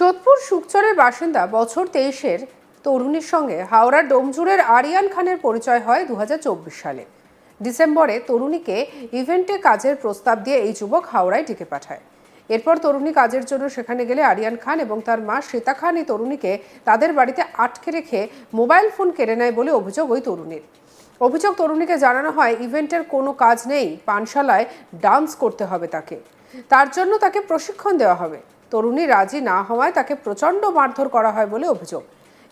সোদপুর সুকচরের বাসিন্দা বছর তেইশের তরুণীর সঙ্গে হাওড়ার ডোমজুড়ের আরিয়ান খানের পরিচয় হয় দু হাজার চব্বিশ সালে। ডিসেম্বরে তরুণীকে ইভেন্টে কাজের প্রস্তাব দিয়ে এই যুবক হাওড়ায় ডেকে পাঠায়। এরপর তরুণী কাজের জন্য সেখানে গেলে আরিয়ান খান এবং তার মা শ্বেতা খান এই তরুণীকে তাদের বাড়িতে আটকে রেখে মোবাইল ফোন কেড়ে নেয় বলে অভিযোগ ওই তরুণীর। অভিযোগ তরুণীকে জানানো হয়, ইভেন্টের কোনো কাজ নেই, পানশালায় ডান্স করতে হবে তাকে। তার জন্য তাকে প্রশিক্ষণ দেওয়া হবে। তরুণী রাজি না হওয়ায় তাকে প্রচণ্ড মারধর করা হয় বলে অভিযোগ।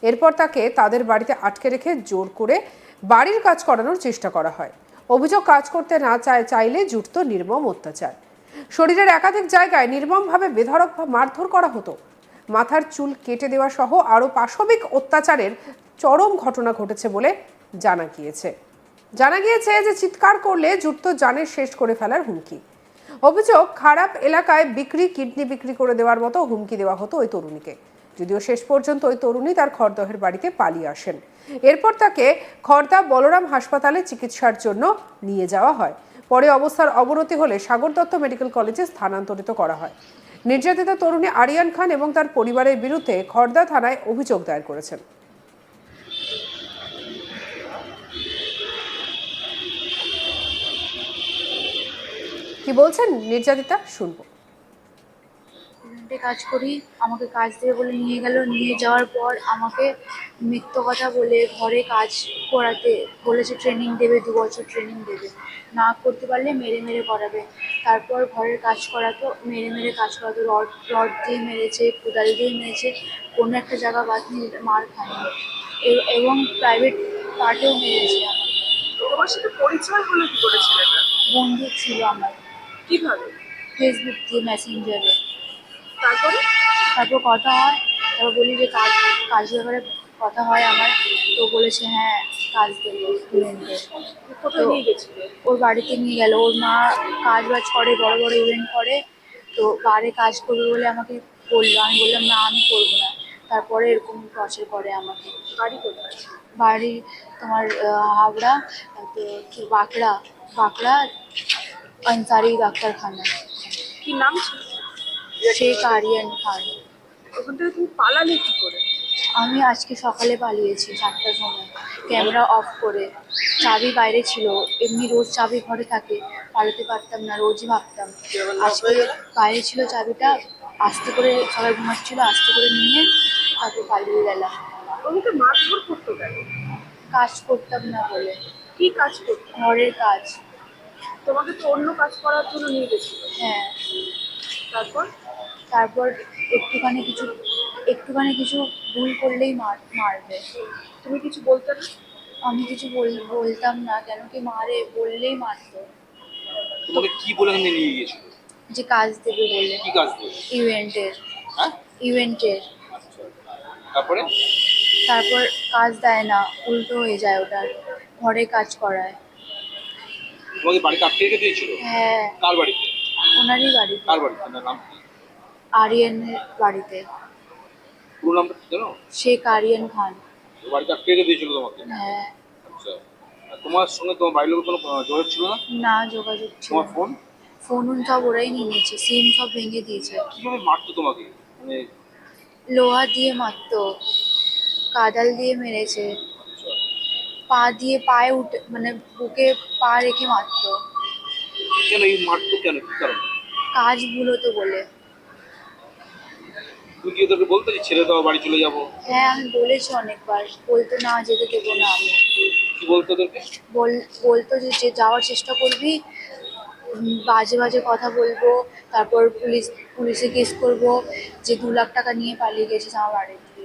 এরপর তাকে তাদের বাড়িতে আটকে রেখে জোর করে বাড়ির কাজ করানোর চেষ্টা করা হয়। অভিযোগ কাজ করতে না চায়, চাইলে জুটত নির্মম অত্যাচার। শরীরের একাধিক জায়গায় নির্মমভাবে বেধড়ক মারধর করা হতো। মাথার চুল কেটে দেওয়া সহ আরও পাশবিক অত্যাচারের চরম ঘটনা ঘটেছে বলে জানা গিয়েছে। জানা গিয়েছে যে, চিৎকার করলে জুটত জানের শেষ করে ফেলার হুমকি। অভিযোগ, খারাপ এলাকায় বিক্রি, কিডনি বিক্রি করে দেওয়ার মতো হুমকি দেওয়া হতো ওই তরুণীকে। যদিও শেষ পর্যন্ত ওই তরুণী তার খরদহের বাড়িতে পালিয়ে আসেন। এরপর তাকে খড়দা বলরাম হাসপাতালে চিকিৎসার জন্য নিয়ে যাওয়া হয়। পরে অবস্থার অবনতি হলে সাগর দত্ত মেডিকেল কলেজে স্থানান্তরিত করা হয়। নির্যাতিতা তরুণী আরিয়ান খান এবং তার পরিবারের বিরুদ্ধে খড়দা থানায় অভিযোগ দায়ের করেছেন। কি বলছেন? নির্যাতিতা শুনব। কাজ করি আমাকে কাজ দিয়ে বলে নিয়ে গেল নিয়ে যাওয়ার পর আমাকে মিথ্য কথা বলে ঘরে কাজ করাতে বলেছে ট্রেনিং দেবে দু বছর ট্রেনিং দেবে। না করতে পারলে মেরে মেরে করাবে। তারপর ঘরের কাজ করাতো মেরে মেরে কাজ করাতো রড রড দিয়ে মেরেছে কোদাল দিয়ে মেরেছে কোনো একটা জায়গা বাদ নিয়ে মার খায়নি এবং প্রাইভেট পার্টেও মেরেছে। তোমার সাথে পরিচয় হলো কি করে বন্ধু ছিল আমার। কীভাবে? ফেসবুক দিয়ে মেসেঞ্জারে তারপরে? তারপর কথা হয়। তারপর বলি যে কাজ কাজ ব্যাপারে কথা হয় আমার। তো বলেছে হ্যাঁ কাজ দেবে নিয়ে গেছিলে? ওর বাড়িতে নিয়ে গেল। ওর মা কাজ বাজ করে বড় বড় ইভেন্ট করে। তো বারে কাজ করবে বলে আমাকে বলল। আমি বললাম না আমি করব না। তারপরে এরকম টর্চার করে আমাকে। বাড়ি কোথায়? বাড়ি তোমার হাওড়া তো বাঁকড়া। বাঁকড়া আনসারি ডাক্তারখানা। কি নাম ছিল? শেখ আরিয়ান খান। ওখান থেকে তুমি পালালে কি করে? আমি আজকে সকালে পালিয়েছি সাতটার সময়। ক্যামেরা অফ করে। চাবি বাইরে ছিল। এমনি রোজ চাবি ঘরে থাকে। পালাতে পারতাম না রোজই ভাবতাম। আজকে বাইরে ছিল চাবিটা আস্তে করে সবাই ঘুমাচ্ছিল আস্তে করে নিয়ে তারপর পালিয়ে গেলাম। তোমাকে মারধর করতো কেন? কাজ করতাম না বলে। কি কাজ করতো? ঘরের কাজ। তোমাকে তো অন্য কাজ করার জন্য নিয়ে গেছিল। হ্যাঁ। তারপর? তারপর একটুখানি কিছু একটুখানি কিছু ভুল করলেই মার মারবে। তুমি কিছু বলতে না? আমি কিছু বল বলতাম না কেন কি মারে বললেই মারতো। তোমাকে কি বলে নিয়ে গিয়েছিল? যে কাজ দেবে বলে। কি কাজ দেবে? ইভেন্টের। হ্যাঁ? ইভেন্টের। আচ্ছা। তারপরে? তারপর কাজ দেয় না উল্টো হয়ে যায় ওটার ঘরে কাজ করায়। তোমাকে বাড়িতে আটকে রেখে দিয়েছিল? হ্যাঁ। কার বাড়িতে? ওনারই বাড়িতে। কার বাড়িতে? তার নাম? কি আরিয়ানের বাড়িতে। পুরো নামটা কি জানো? শেখ আরিয়ান খান। বাড়িতে আটকে রেখে দিয়েছিল তোমাকে? হ্যাঁ। আচ্ছা। আর তোমার সঙ্গে তোমার বাড়ির লোকের কোনো আহ, যোগাযোগ ছিল না? না যোগাযোগ ছিল তোমার ফোন? ফোন উন সব ওরাই নিয়ে নিয়েছে। সিম সব ভেঙে দিয়েছে। কীভাবে মারতো তোমাকে? মানে লোহা দিয়ে মারতো। কাদাল দিয়ে মেরেছে। পা দিয়ে পায়ে উঠে মানে বুকে পা রেখে মারতো। কেন এই মারতো কেন? কি কারণ? কাজ ভুল হতো বলে। তুই কি ওদেরকে বলতো যে ছেড়ে দাও বাড়ি চলে যাব? হ্যাঁ আমি বলেছি অনেকবার বলতো না যেতে দেবো না আমি। কি বলতো ওদেরকে বল বলতো যে যে যাওয়ার চেষ্টা করবি বাজে বাজে কথা বলব তারপর পুলিশ পুলিশে কেস করব যে দু লাখ টাকা নিয়ে পালিয়ে গেছিস আমার বাড়ি থেকে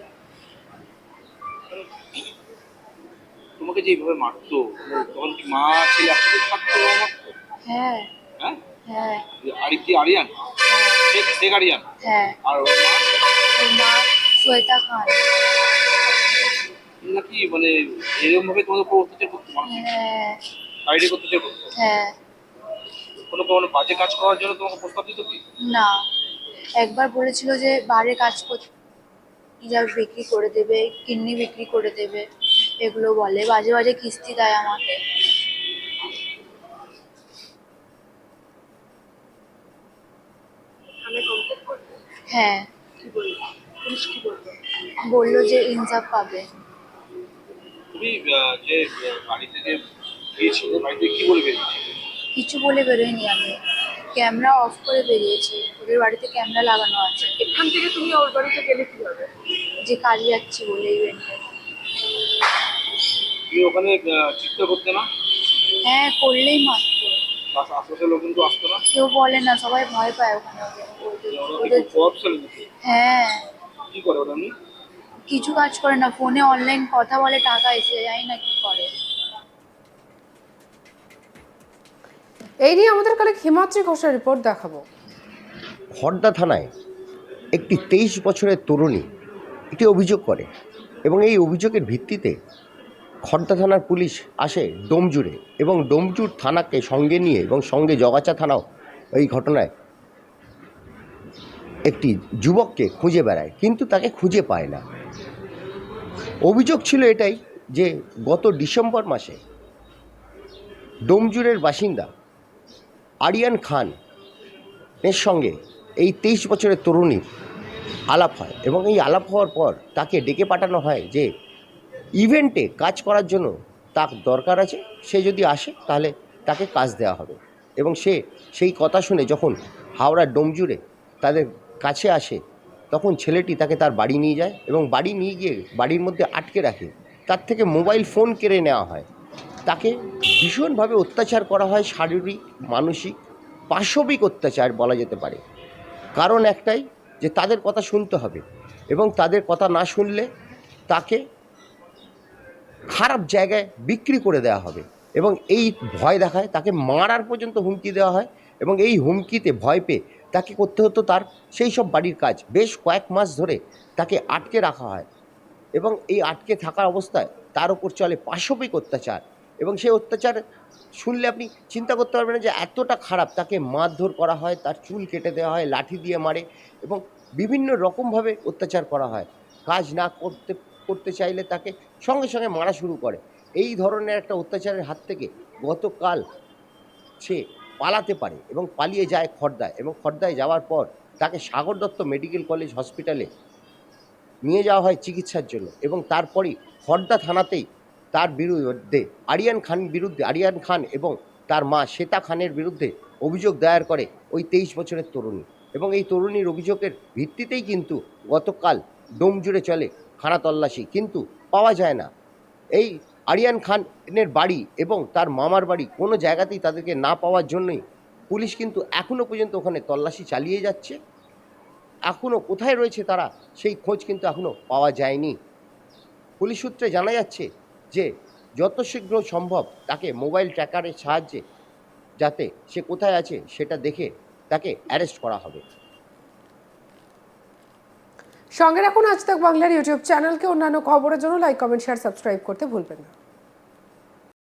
তোমাকে যে এইভাবে মারতো? মানে তখন কি মা ছেলে একসাথে থাকতো হ্যাঁ। হ্যাঁ? হ্যাঁ। আরিফ কি আরিয়ান? শেখ শেখ আরিয়ান? হ্যাঁ। আর ওর মা? শ্বেতা খান। নাকি মানে এরকম ভাবে তোমাদের উপর অত্যাচার করতো হ্যাঁ। অত্যাচার করতো? হ্যাঁ। কোনো কোনো বাজে কাজ করার জন্য তোমাকে প্রস্তাব দিত কি? না। একবার বলেছিল যে বারে কাজ করতে বিক্রি করে দেবে কিডনি বিক্রি করে দেবে। এগুলো বলে। বাজে বাজে কিস্তি দেয় আমাকে। হ্যাঁ। কি কি বলল বলল যে ইনসাফ পাবে। কি কিছু বলে বেরোয়নি আমি। ক্যামেরা অফ করে বেরিয়েছি। ওদের বাড়িতে ক্যামেরা লাগানো আছে। এখান থেকে তুমি ওর বাড়িতে গেলে কীভাবে যে কাজে যাচ্ছি বলে ইভেন্টে তুমি ওখানে চিৎকার করতে না? হ্যাঁ করলেই মাত্র আশ- আশেপাশের লোক কিন্তু আসতো না? কেউ বলে না সবাই ভয় পায় ওখানে। ওদের হ্যাঁ। কি করে ওরা কিছু কাজ করে না ফোনে অনলাইন কথা বলে টাকা এসে যায় না কি করে? এই নিয়ে আমাদের কালে হিমাদ্রি ঘোষের রিপোর্ট দেখাবো। খড়দা থানায় একটি তেইশ বছরের তরুণী একটি অভিযোগ করে। এবং এই অভিযোগের ভিত্তিতে খড়দা থানার পুলিশ আসে ডোমজুড়ে এবং ডোমজুর থানাকে সঙ্গে নিয়ে এবং সঙ্গে জগাচা থানাও এই ঘটনায় একটি যুবককে খুঁজে বেড়ায়, কিন্তু তাকে খুঁজে পায় না। অভিযোগ ছিল এটাই যে গত ডিসেম্বর মাসে ডোমজুরের বাসিন্দা আরিয়ান খান এর সঙ্গে এই তেইশ বছরের তরুণীর আলাপ হয় এবং এই আলাপ হওয়ার পর তাকে ডেকে পাঠানো হয় যে ইভেন্টে কাজ করার জন্য তার দরকার আছে, সে যদি আসে তাহলে তাকে কাজ দেওয়া হবে। এবং সে সেই কথা শুনে যখন হাওড়ার ডোমজুড়ে তাদের কাছে আসে, তখন ছেলেটি তাকে তার বাড়ি নিয়ে যায় এবং বাড়ি নিয়ে গিয়ে বাড়ির মধ্যে আটকে রাখে। তার থেকে মোবাইল ফোন কেড়ে নেওয়া হয়। তাকে ভীষণভাবে অত্যাচার করা হয়, শারীরিক, মানসিক, পাশবিক অত্যাচার বলা যেতে পারে। কারণ একটাই যে তাদের কথা শুনতে হবে এবং তাদের কথা না শুনলে তাকে খারাপ জায়গায় বিক্রি করে দেওয়া হবে এবং এই ভয় দেখায়, তাকে মারার পর্যন্ত হুমকি দেওয়া হয় এবং এই হুমকিতে ভয় পেয়ে তাকে করতে হতো তার সেই সব বাড়ির কাজ। বেশ কয়েক মাস ধরে তাকে আটকে রাখা হয় এবং এই আটকে থাকা অবস্থায় তার উপর চলে পাশবিক অত্যাচার। এবং সেই অত্যাচার শুনলে আপনি চিন্তা করতে পারবেন যে এতটা খারাপ, তাকে মারধর করা হয়, তার চুল কেটে দেওয়া হয়, লাঠি দিয়ে মারে এবং বিভিন্ন রকমভাবে অত্যাচার করা হয়। কাজ না করতে করতে চাইলে তাকে সঙ্গে সঙ্গে মারা শুরু করে। এই ধরনের একটা অত্যাচারের হাত থেকে গতকাল সে পালাতে পারে এবং পালিয়ে যায় খর্দায় এবং খর্দায় যাওয়ার পর তাকে সাগর দত্ত মেডিকেল কলেজ হসপিটালে নিয়ে যাওয়া হয় চিকিৎসার জন্য এবং তারপরেই খর্দা থানাতেই তার বিরুদ্ধে, আরিয়ান খান বিরুদ্ধে, আরিয়ান খান এবং তার মা শ্বেতা খানের বিরুদ্ধে অভিযোগ দায়ের করে ওই তেইশ বছরের তরুণী। এবং এই তরুণীর অভিযোগের ভিত্তিতেই কিন্তু গতকাল ডোম জুড়ে চলে খানা তল্লাশি। কিন্তু পাওয়া যায় না। এই আরিয়ান খানের বাড়ি এবং তার মামার বাড়ি কোনো জায়গাতেই তাদেরকে না পাওয়ার জন্যই পুলিশ কিন্তু এখনও পর্যন্ত ওখানে তল্লাশি চালিয়ে যাচ্ছে। এখনও কোথায় রয়েছে তারা, সেই খোঁজ কিন্তু এখনও পাওয়া যায়নি। পুলিশ সূত্রে জানা যাচ্ছে যে যত শীঘ্র সম্ভব তাকে মোবাইল ট্র্যাকারের সাহায্যে যাতে সে কোথায় আছে সেটা দেখে তাকে অ্যারেস্ট করা হবে। সঙ্গে রাখুন আজ তাক বাংলার ইউটিউব চ্যানেলকে। অন্যান্য খবরের জন্য লাইক কমেন্ট শেয়ার সাবস্ক্রাইব করতে ভুলবেন না।